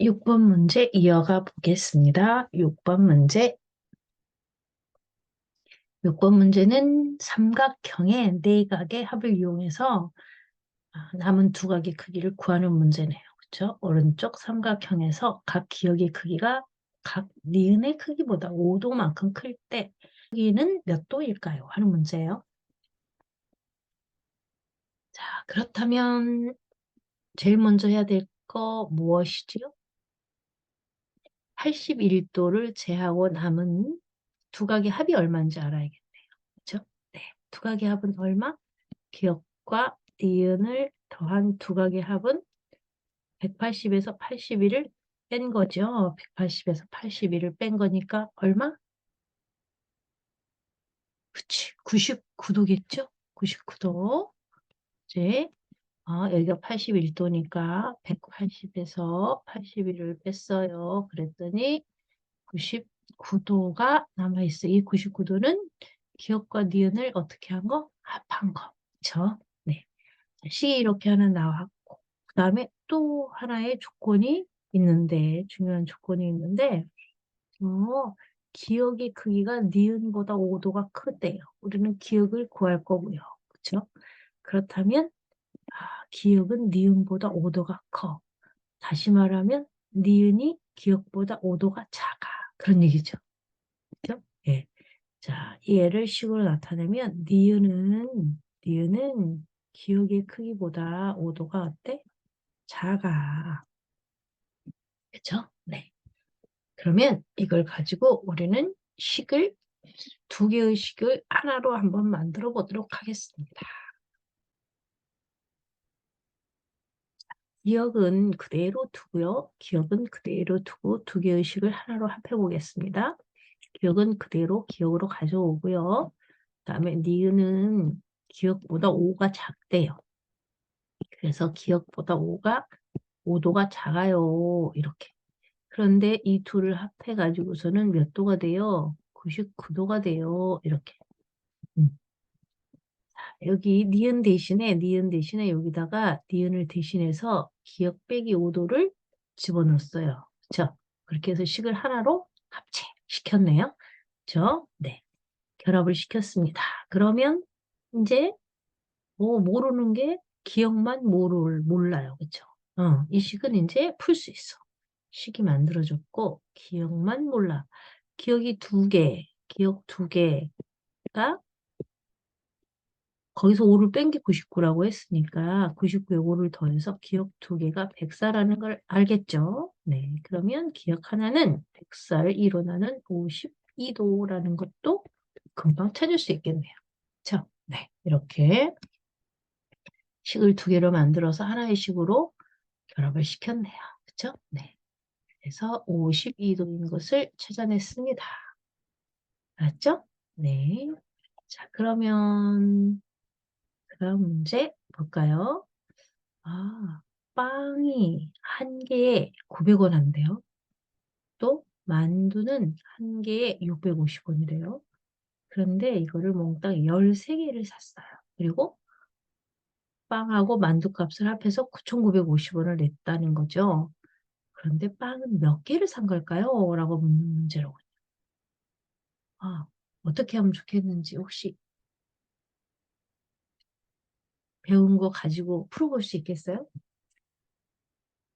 6번 문제 이어가 보겠습니다. 6번 문제. 6번 문제는 삼각형의 내각의 합을 이용해서 아, 남은 두 각의 크기를 구하는 문제네요. 그렇죠? 오른쪽 삼각형에서 각 기역의 크기가 각 니은의 크기보다 5도만큼 클 때 크기는 몇 도일까요? 하는 문제예요. 자, 그렇다면 제일 먼저 해야 될 거 무엇이지요? 81도를 제하고 남은 두 각의 합이 얼마인지 알아야겠네요. 그렇죠? 네. 두 각의 합은 얼마? 기역과 니은을 더한 두 각의 합은 180에서 81을 뺀 거죠. 180에서 81을 뺀 거니까 얼마? 그치. 99도겠죠? 99도. 이제 어, 여기가 81도니까 180에서 81을 뺐어요. 그랬더니 99도가 남아있어요. 이 99도는 기억과 니은을 어떻게 한 거? 합한 거. 그쵸? 네. 시 이렇게 하나 나왔고, 그 다음에 또 하나의 조건이 있는데, 중요한 조건이 있는데, 어, 기억의 크기가 니은보다 5도가 크대요. 우리는 기억을 구할 거고요. 그쵸? 그렇다면, 아, 기억은 니은보다 5도가 커. 다시 말하면, 니은이 기억보다 5도가 작아. 그런 얘기죠. 그죠? 예. 자, 얘를 식으로 나타내면 니은은 니은은 기억의 크기보다 5도가 어때? 작아. 그쵸? 네. 그러면 이걸 가지고 우리는 식을 두 개의 식을 하나로 한번 만들어 보도록 하겠습니다. 기억은 그대로 두고요. 기억은 그대로 두고 두 개의 식을 하나로 합해 보겠습니다. 기억은 그대로 기억으로 가져오고요. 그 다음에 니은은 기억보다 5가 작대요. 그래서 기억보다 5가 5도가 작아요. 이렇게. 그런데 이 둘을 합해가지고서는 몇 도가 돼요? 99도가 돼요. 이렇게. 음. 여기 니은 대신에 니은 대신에 여기다가 니은을 대신해서 기억 빼기 5도를 집어넣었어요. 그렇죠? 그렇게 해서 식을 하나로 합체시켰네요. 그렇죠? 네. 결합을 시켰습니다. 그러면 이제 뭐 모르는 게 기억만 모를 몰라요. 그렇죠? 어, 이 식은 이제 풀 수 있어. 식이 만들어졌고 기억만 몰라. 기억이 두 개, 기억 두 개가 거기서 5를 뺀 게 99라고 했으니까 99에 5를 더해서 기억 두 개가 104라는 걸 알겠죠? 네, 그러면 기억 하나는 104를 일어나는 52도라는 것도 금방 찾을 수 있겠네요. 자, 네, 이렇게 식을 두 개로 만들어서 하나의 식으로 결합을 시켰네요. 그쵸? 네. 그래서 52도인 것을 찾아냈습니다. 알았죠? 네. 자, 그러면 다음 문제 볼까요? 아, 빵이 한 개에 900원 한대요. 또 만두는 한 개에 650원이래요. 그런데 이거를 몽땅 13개를 샀어요. 그리고 빵하고 만두 값을 합해서 9,950원을 냈다는 거죠. 그런데 빵은 몇 개를 산 걸까요? 라고 묻는 문제로군요. 아, 어떻게 하면 좋겠는지 혹시 배운 거 가지고 풀어볼 수 있겠어요?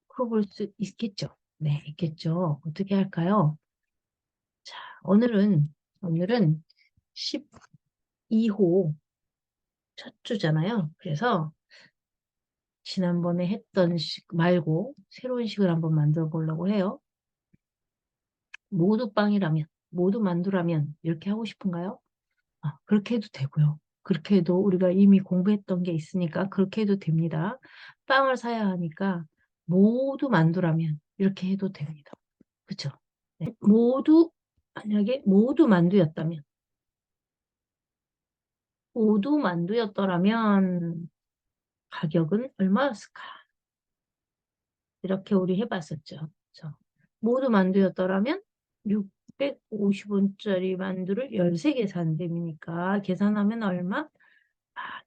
풀어볼 수 있겠죠? 네, 있겠죠. 어떻게 할까요? 자, 오늘은, 오늘은 12호 첫 주잖아요. 그래서 지난번에 했던 식 말고 새로운 식을 한번 만들어 보려고 해요. 모두 빵이라면, 모두 만두라면 이렇게 하고 싶은가요? 아, 그렇게 해도 되고요. 그렇게 해도 우리가 이미 공부했던 게 있으니까 그렇게 해도 됩니다. 빵을 사야 하니까 모두 만두라면 이렇게 해도 됩니다. 그쵸? 네. 모두, 만약에 모두 만두였다면, 모두 만두였더라면 가격은 얼마였을까? 이렇게 우리 해봤었죠. 그쵸? 모두 만두였더라면 650원짜리 만두를 13개 산 셈이니까 계산하면 얼마? 아,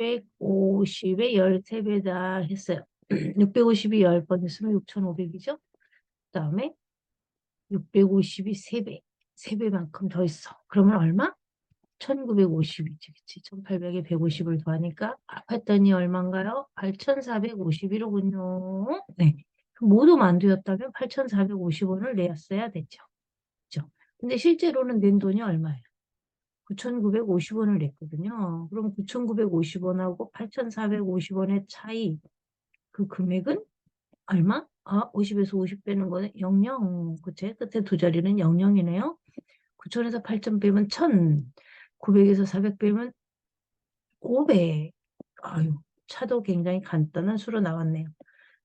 650에 13배다 했어요. 650이 10번 있으면 6,500이죠. 그 다음에 650이 3배, 3배만큼 더 있어. 그러면 얼마? 1950이지, 그치? 1800에 150을 더하니까 합했더니 얼마인가요? 8451이로군요. 네. 모두 만두였다면 8450원을 내었어야 됐죠. 근데 실제로는 낸 돈이 얼마예요? 9,950원을 냈거든요. 그럼 9,950원하고 8,450원의 차이, 그 금액은 얼마? 아, 50에서 50 빼는 거는 00. 그치? 끝에 두 자리는 00이네요. 9,000에서 8,000 빼면 1,000. 900에서 400 빼면 500. 아유, 차도 굉장히 간단한 수로 나왔네요.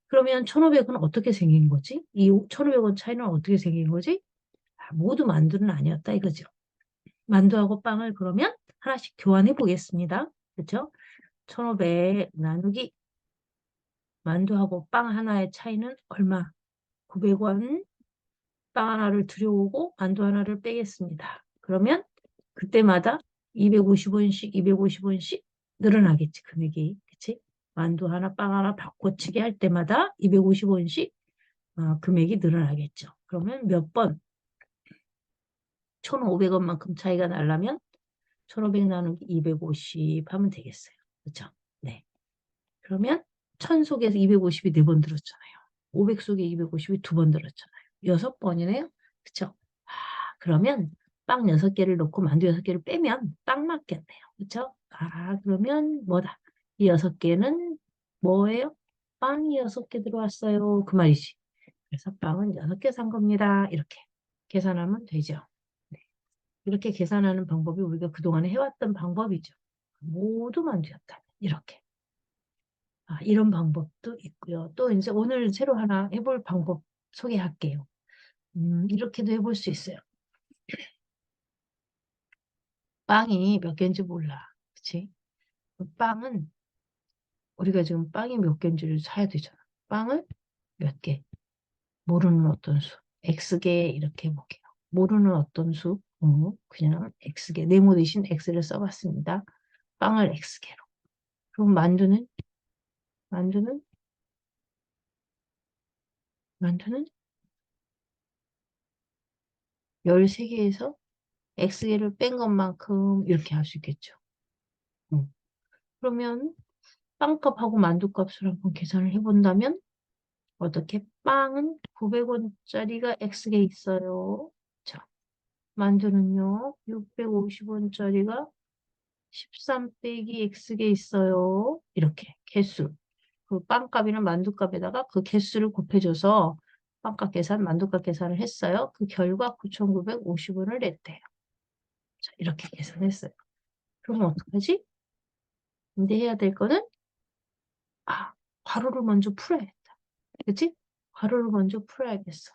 그러면 1,500은 어떻게 생긴 거지? 이 1,500원 차이는 어떻게 생긴 거지? 아, 모두 만두는 아니었다 이거죠. 만두하고 빵을 그러면 하나씩 교환해 보겠습니다. 그렇죠? 1,500 나누기 만두하고 빵 하나의 차이는 얼마? 900원 빵 하나를 들여오고 만두 하나를 빼겠습니다. 그러면 그때마다 250원씩 250원씩 늘어나겠지 금액이 그치? 만두 하나 빵 하나 바꿔치기 할 때마다 250원씩 어, 금액이 늘어나겠죠. 그러면 몇 번? 1,500원만큼 차이가 나려면 1,500 나누기 250 하면 되겠어요. 그렇죠? 네. 그러면 1000 속에서 250이 4번 들었잖아요. 500 속에 250이 2번 들었잖아요. 6번이네요. 그쵸? 아, 그러면 빵 6개를 넣고 만두 6개를 빼면 딱 맞겠네요. 그쵸? 아, 그러면 뭐다? 이 6개는 뭐예요? 빵이 6개 들어왔어요. 그 말이지. 그래서 빵은 6개 산 겁니다. 이렇게 계산하면 되죠. 네. 이렇게 계산하는 방법이 우리가 그동안에 해왔던 방법이죠. 모두 만두였다. 이렇게. 아, 이런 방법도 있고요. 또 이제 오늘 새로 하나 해볼 방법 소개할게요. 음, 이렇게도 해볼 수 있어요. 빵이 몇 개인지 몰라. 그치? 빵은 우리가 지금 빵이 몇 개인지를 사야 되잖아. 빵을 몇 개. 모르는 어떤 수. X개 이렇게 해볼게요. 모르는 어떤 수. 어, 그냥 X개. 네모 대신 X를 써봤습니다. 빵을 X개로. 그럼 만두는? 만두는? 만두는? 13개에서 X개를 뺀 것만큼 이렇게 할 수 있겠죠. 음. 그러면 빵값하고 만두값을 한번 계산을 해본다면 어떻게? 빵은 900원짜리가 X개 있어요. 자, 만두는요. 650원짜리가 13 빼기 X개 있어요. 이렇게 개수. 그 빵값이나 만두값에다가 그 개수를 곱해줘서 빵값 계산, 만두값 계산을 했어요. 그 결과 9,950원을 냈대요. 자, 이렇게 계산했어요. 그러면 어떡하지? 근데 해야 될 거는 아, 괄호를 먼저 풀어야겠다. 그치? 괄호를 먼저 풀어야겠어.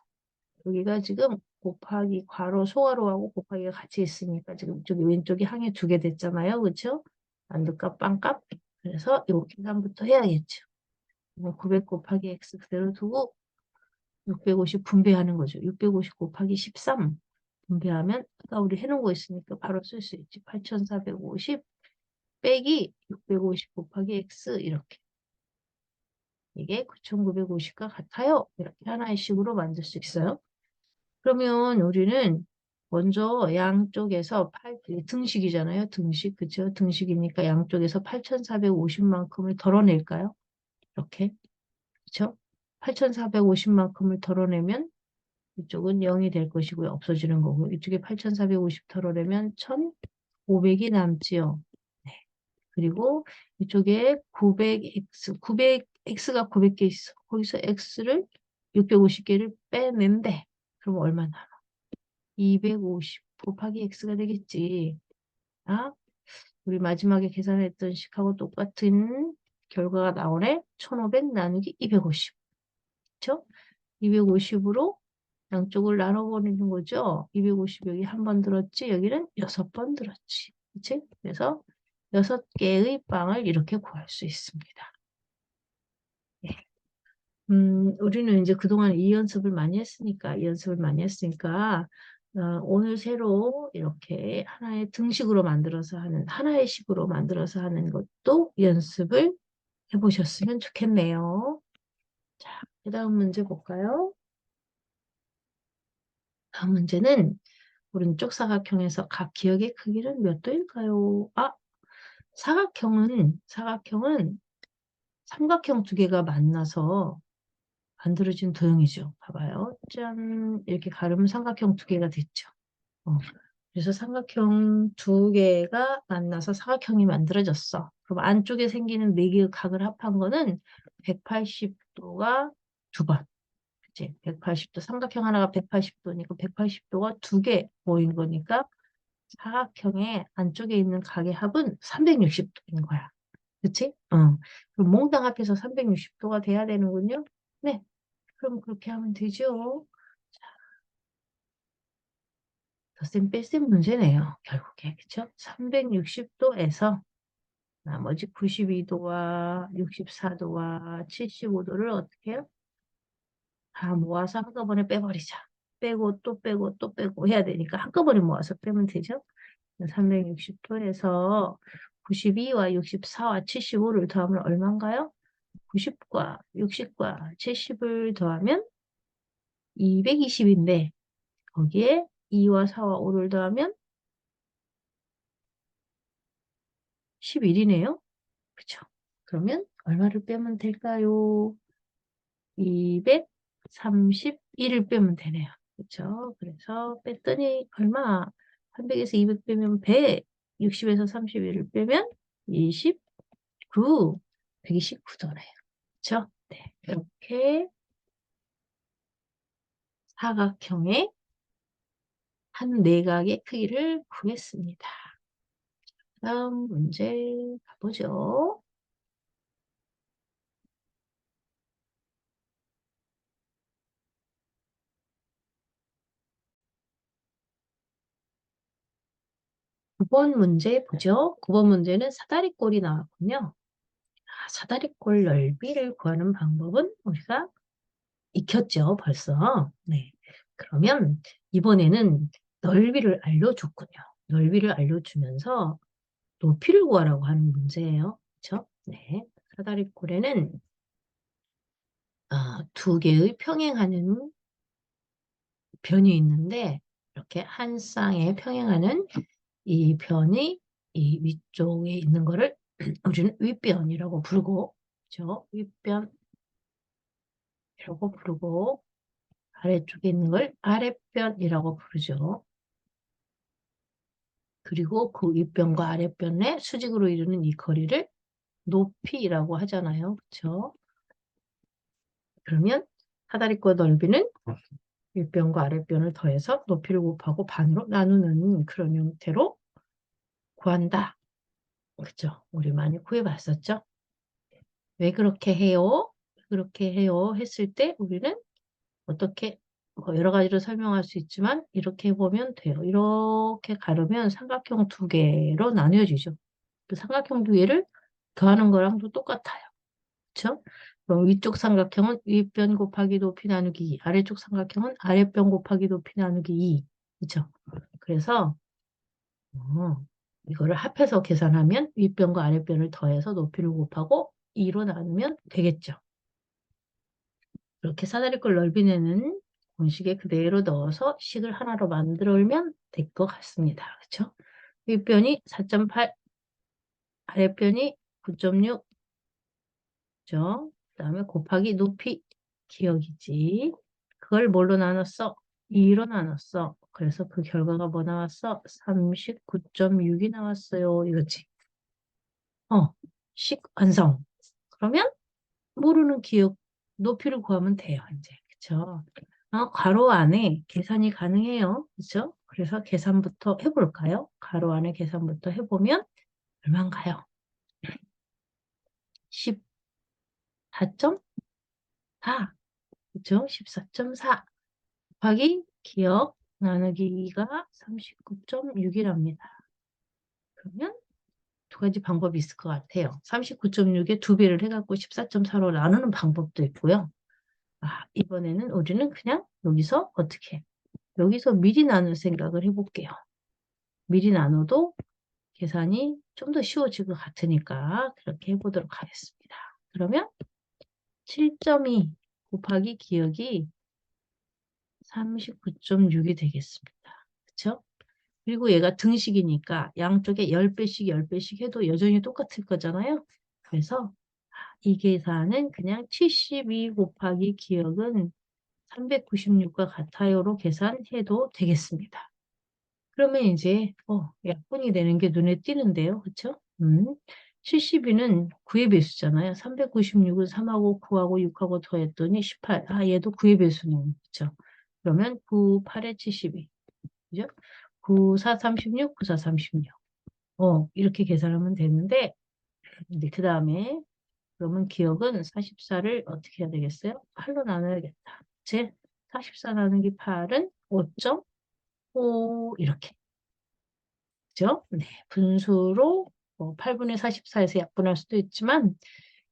여기가 지금 곱하기 괄호 소괄호 하고 곱하기가 같이 있으니까 지금 이쪽이 왼쪽이 항에 두개 됐잖아요. 그렇죠? 만두값, 빵값. 그래서 이 계산부터 해야겠죠. 900 곱하기 x 그대로 두고 650 분배하는 거죠. 650 곱하기 13 분배하면 아까 우리 해놓은 거 있으니까 바로 쓸 수 있지. 8450 빼기 650 곱하기 x 이렇게. 이게 9950과 같아요. 이렇게 하나의 식으로 만들 수 있어요. 그러면 우리는 먼저 양쪽에서 8, 등식이잖아요. 등식, 그죠? 등식이니까 양쪽에서 8,450만큼을 덜어낼까요? 이렇게. 그쵸? 8,450만큼을 덜어내면 이쪽은 0이 될 것이고요. 없어지는 거고. 이쪽에 8,450 덜어내면 1,500이 남지요. 네. 그리고 이쪽에 900x, 900x가 900개 있어. 거기서 x를 650개를 빼낸대. 그럼 얼마 남아? 250 곱하기 x가 되겠지. 아? 우리 마지막에 계산했던 식하고 똑같은 결과가 나오네. 1500 나누기 250. 그쵸? 250으로 양쪽을 나눠버리는 거죠. 250 여기 한 번 들었지. 여기는 여섯 번 들었지. 그치? 그래서 여섯 개의 빵을 이렇게 구할 수 있습니다. 네. 음, 우리는 이제 그동안 이 연습을 많이 했으니까, 이 연습을 많이 했으니까, 어, 오늘 새로 이렇게 하나의 등식으로 만들어서 하는, 하나의 식으로 만들어서 하는 것도 연습을 해보셨으면 좋겠네요. 자, 그 다음 문제 볼까요? 다음 문제는 오른쪽 사각형에서 각 기역의 크기는 몇 도일까요? 아, 사각형은, 사각형은 삼각형 두 개가 만나서 만들어진 도형이죠. 봐봐요. 짠, 이렇게 가르면 삼각형 두 개가 됐죠. 어, 그래서 삼각형 두 개가 만나서 사각형이 만들어졌어. 그럼 안쪽에 생기는 네 개의 각을 합한 거는 180도가 두 번. 그치? 180도, 삼각형 하나가 180도니까 180도가 두 개 모인 거니까 사각형의 안쪽에 있는 각의 합은 360도인 거야. 그치? 어. 그럼 몽땅 합해서 360도가 돼야 되는군요. 네. 그럼 그렇게 하면 되죠. 덧셈 뺄셈 문제네요. 결국에. 그쵸? 360도에서 나머지 92도와 64도와 75도를 어떻게 해요? 다 모아서 한꺼번에 빼버리자. 빼고 또 빼고 또 빼고 해야 되니까 한꺼번에 모아서 빼면 되죠. 360도에서 92와 64와 75를 더하면 얼마인가요? 90과 60과 70을 더하면 220인데 거기에 2와 4와 5를 더하면 11이네요. 그쵸? 그러면 얼마를 빼면 될까요? 231을 빼면 되네요. 그쵸? 그래서 뺐더니 얼마? 300에서 200 빼면 100, 60에서 31을 빼면 29, 129도네요. 그쵸? 네. 이렇게 사각형의 한 내각의 크기를 구했습니다. 다음 문제 가보죠. 9번 문제 보죠. 9번 문제는 사다리꼴이 나왔군요. 아, 사다리꼴 넓이를 구하는 방법은 우리가 익혔죠, 벌써. 네. 그러면 이번에는 넓이를 알려줬군요. 넓이를 알려주면서 높이를 구하라고 하는 문제예요. 그렇죠? 네. 사다리꼴에는 어, 두 개의 평행하는 변이 있는데 이렇게 한 쌍에 평행하는 이 변이 이 위쪽에 있는 거를 우리는 윗변이라고 부르고 그렇죠? 윗변이라고 부르고 아래쪽에 있는 걸 아랫변이라고 부르죠. 그리고 그 윗변과 아랫변의 수직으로 이루는 이 거리를 높이라고 하잖아요. 그렇죠? 그러면 사다리꼴 넓이는 윗변과 아랫변을 더해서 높이를 곱하고 반으로 나누는 그런 형태로 구한다. 그렇죠? 우리 많이 구해봤었죠? 왜 그렇게 해요? 그렇게 해요? 했을 때 우리는 어떻게 뭐 여러 가지로 설명할 수 있지만 이렇게 해보면 돼요. 이렇게 가르면 삼각형 두 개로 나뉘어지죠. 그 삼각형 두 개를 더하는 거랑도 똑같아요. 그렇죠? 그럼 위쪽 삼각형은 윗변 곱하기 높이 나누기 2, 아래쪽 삼각형은 아랫변 곱하기 높이 나누기 2. 그렇죠? 그래서 어, 이거를 합해서 계산하면 윗변과 아랫변을 더해서 높이를 곱하고 2로 나누면 되겠죠. 이렇게 사다리꼴 넓이 내는 공식에 그대로 넣어서 식을 하나로 만들면 될 것 같습니다. 그렇죠? 윗변이 4.8, 아랫변이 9.6, 그죠? 그 다음에 곱하기 높이 기억이지. 그걸 뭘로 나눴어? 2로 나눴어. 그래서 그 결과가 뭐 나왔어? 39.6이 나왔어요. 이거지. 어, 식 완성. 그러면 모르는 기억 높이를 구하면 돼요. 이제. 그쵸? 어, 괄호 안에 계산이 가능해요. 그죠? 그래서 계산부터 해볼까요? 괄호 안에 계산부터 해보면 얼마인가요? 14.4. 그죠? 14.4. 곱하기 기억 나누기 2가 39.6이랍니다. 그러면 두 가지 방법이 있을 것 같아요. 39.6에 두 배를 해갖고 14.4로 나누는 방법도 있고요. 아, 이번에는 우리는 그냥 여기서 어떻게 여기서 미리 나눌 생각을 해볼게요. 미리 나눠도 계산이 좀 더 쉬워질 것 같으니까 그렇게 해보도록 하겠습니다. 그러면 7.2 곱하기 기억이 39.6이 되겠습니다. 그쵸? 그리고 얘가 등식이니까 양쪽에 10배씩 10배씩 해도 여전히 똑같을 거잖아요. 그래서 이 계산은 그냥 72 곱하기 기억은 396과 같아요로 계산해도 되겠습니다. 그러면 이제 어, 약분이 되는 게 눈에 띄는데요. 그쵸? 음, 72는 9의 배수잖아요. 396은 3하고 9하고 6하고 더했더니 18. 아, 얘도 9의 배수는 그쵸? 그러면 9, 8에 72. 그죠? 9, 4, 36, 9, 4, 36. 어, 이렇게 계산하면 되는데, 근데 그 다음에, 그러면 기억은 44를 어떻게 해야 되겠어요? 8로 나눠야겠다. 제44 나누기 8은 5.5 이렇게. 그죠? 네, 분수로 뭐 8분의 44에서 약분할 수도 있지만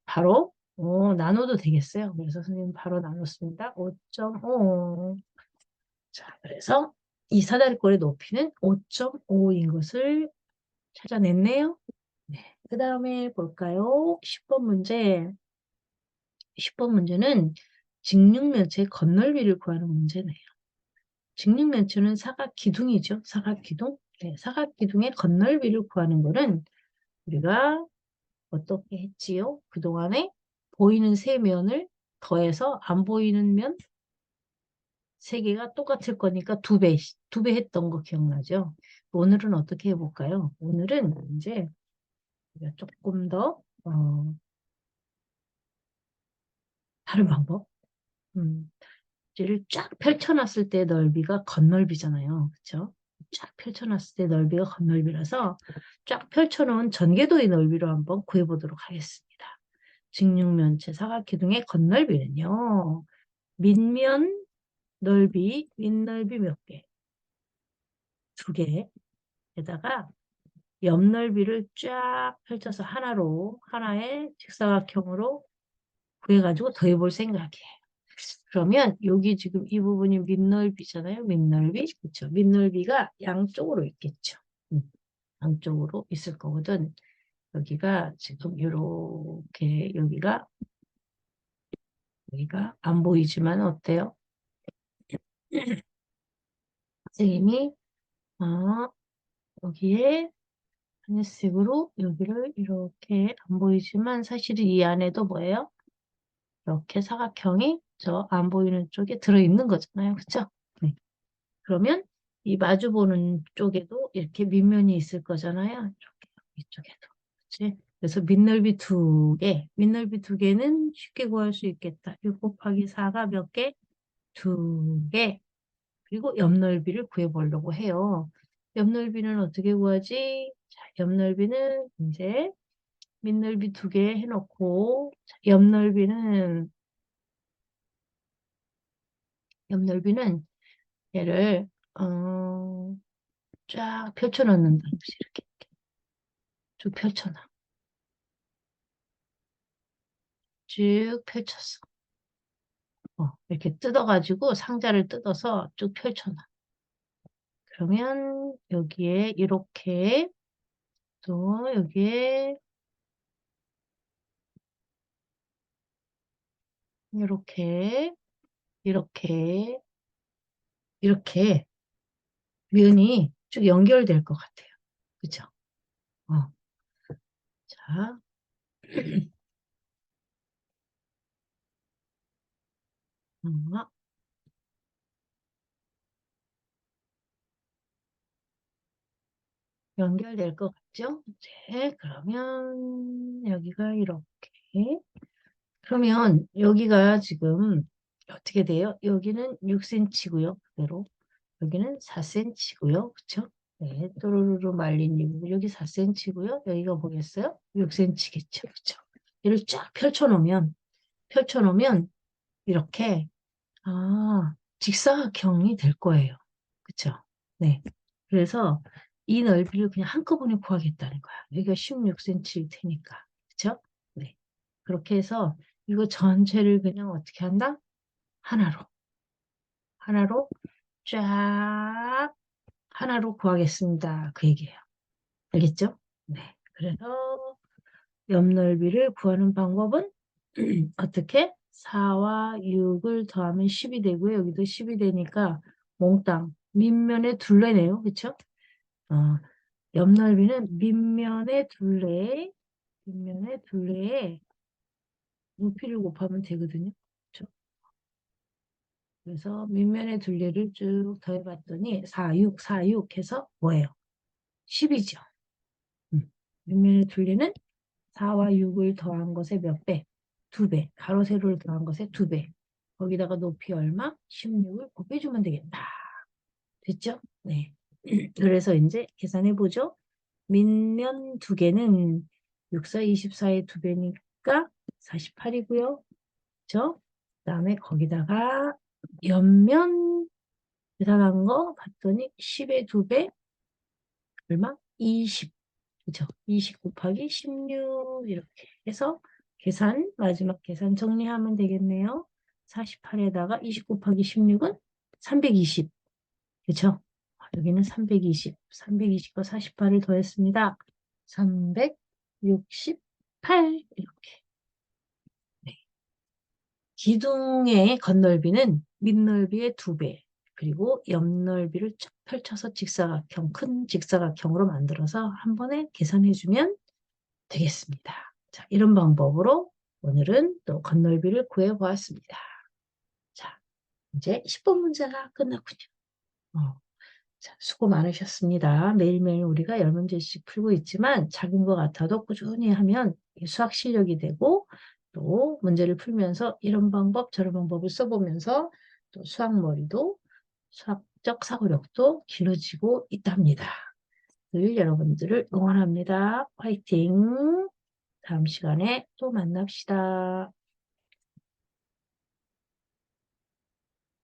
바로 어, 나눠도 되겠어요. 그래서 선생님 바로 나눴습니다. 5.5. 자, 그래서 이 사다리꼴의 높이는 5.5인 것을 찾아냈네요. 네. 그 다음에 볼까요? 10번 문제. 10번 문제는 직육면체의 건널비를 구하는 문제네요. 직육면체는 사각기둥이죠. 사각기둥. 네, 사각기둥의 건널비를 구하는 거는 우리가 어떻게 했지요? 그동안에 보이는 세 면을 더해서 안 보이는 면 세 개가 똑같을 거니까 두 배, 두 배 했던 거 기억나죠? 오늘은 어떻게 해볼까요? 오늘은 이제 조금 더, 어, 다른 방법. 음, 얘를 쫙 펼쳐놨을 때 넓이가 건널비잖아요. 그쵸? 쫙 펼쳐놨을 때 넓이가 건널비라서 쫙 펼쳐놓은 전개도의 넓이로 한번 구해보도록 하겠습니다. 직육면체 사각기둥의 건널비는요. 밑면 넓이, 윗넓이 몇 개? 두 개에다가 옆넓이를 쫙 펼쳐서 하나로, 하나의 직사각형으로 구해가지고 더해볼 생각이에요. 그러면 여기 지금 이 부분이 밑넓이잖아요. 밑넓이. 그렇죠. 밑넓이가 양쪽으로 있겠죠. 음, 양쪽으로 있을 거거든. 여기가 지금 이렇게 여기가 여기가 안 보이지만 어때요? 선생님이 아, 여기에 하늘색으로 여기를 이렇게 안 보이지만 사실 이 안에도 뭐예요? 이렇게 사각형이 저 안 보이는 쪽에 들어있는 거잖아요. 그쵸? 네. 그러면 이 마주 보는 쪽에도 이렇게 밑면이 있을 거잖아요. 이렇게 이쪽에도. 그치? 그래서 밑넓이 두 개, 밑넓이 두 개는 쉽게 구할 수 있겠다. 6 곱하기 4가 몇 개? 두 개. 그리고 옆넓이를 구해보려고 해요. 옆넓이는 어떻게 구하지? 자, 옆넓이는 이제 밑넓이 두 개 해놓고 옆넓이는 옆넓이는 얘를 어, 쫙 펼쳐놓는다. 이렇게, 이렇게 쭉 펼쳐놔. 쭉 펼쳤어. 어, 이렇게 뜯어가지고 상자를 뜯어서 쭉 펼쳐놔. 그러면 여기에 이렇게 또 여기에 이렇게 이렇게 이렇게 면이 쭉 연결될 것 같아요. 그쵸? 어. 자. 어. 연결될 것 같죠? 네, 그러면 여기가 이렇게 그러면 여기가 지금 어떻게 돼요? 여기는 6cm고요. 그대로. 여기는 4cm고요. 그쵸? 네, 또르르 말린 이 부분. 여기 4cm고요. 여기가 뭐겠어요? 6cm겠죠. 그쵸? 얘를 쫙 펼쳐 놓으면, 펼쳐 놓으면, 이렇게, 아, 직사각형이 될 거예요. 그쵸? 네. 그래서 이 넓이를 그냥 한꺼번에 구하겠다는 거야. 여기가 16cm일 테니까. 그쵸? 네. 그렇게 해서 이거 전체를 그냥 어떻게 한다? 하나로. 하나로 쫙 하나로 구하겠습니다. 그 얘기예요. 알겠죠? 네. 그래서 옆 넓이를 구하는 방법은 어떻게? 4와 6을 더하면 10이 되고요. 여기도 10이 되니까 몽땅 밑면의 둘레네요. 그쵸? 어, 옆넓이는 밑면의 둘레, 밑면의 둘레에 높이를 곱하면 되거든요. 그쵸? 그래서 밑면의 둘레를 쭉 더해봤더니 4, 6, 4, 6 해서 뭐예요? 10이죠. 음. 밑면의 둘레는 4와 6을 더한 것의 몇 배? 두 배. 가로 세로를 더한 것의 두 배. 거기다가 높이 얼마? 16을 곱해주면 되겠다. 됐죠? 네. 그래서 이제 계산해 보죠. 밑면 두 개는 6, 4, 24의 두 배니까 48이고요. 그죠? 그 다음에 거기다가 옆면 계산한 거 봤더니 10의 두 배, 얼마? 20. 그죠? 20 곱하기 16 이렇게 해서 계산, 마지막 계산 정리하면 되겠네요. 48에다가 20 곱하기 16은 320. 그죠? 여기는 320. 320과 48을 더했습니다. 368 이렇게. 네. 기둥의 겉넓이는 밑넓이의 두 배, 그리고 옆넓이를 쫙 펼쳐서 직사각형, 큰 직사각형으로 만들어서 한 번에 계산해주면 되겠습니다. 자, 이런 방법으로 오늘은 또 겉넓이를 구해 보았습니다. 자, 이제 10번 문제가 끝났군요. 어, 자, 수고 많으셨습니다. 매일매일 우리가 10문제씩 풀고 있지만 작은 것 같아도 꾸준히 하면 수학 실력이 되고 또 문제를 풀면서 이런 방법 저런 방법을 써보면서 또 수학머리도 수학적 사고력도 길러지고 있답니다. 늘 여러분들을 응원합니다. 화이팅! 다음 시간에 또 만납시다.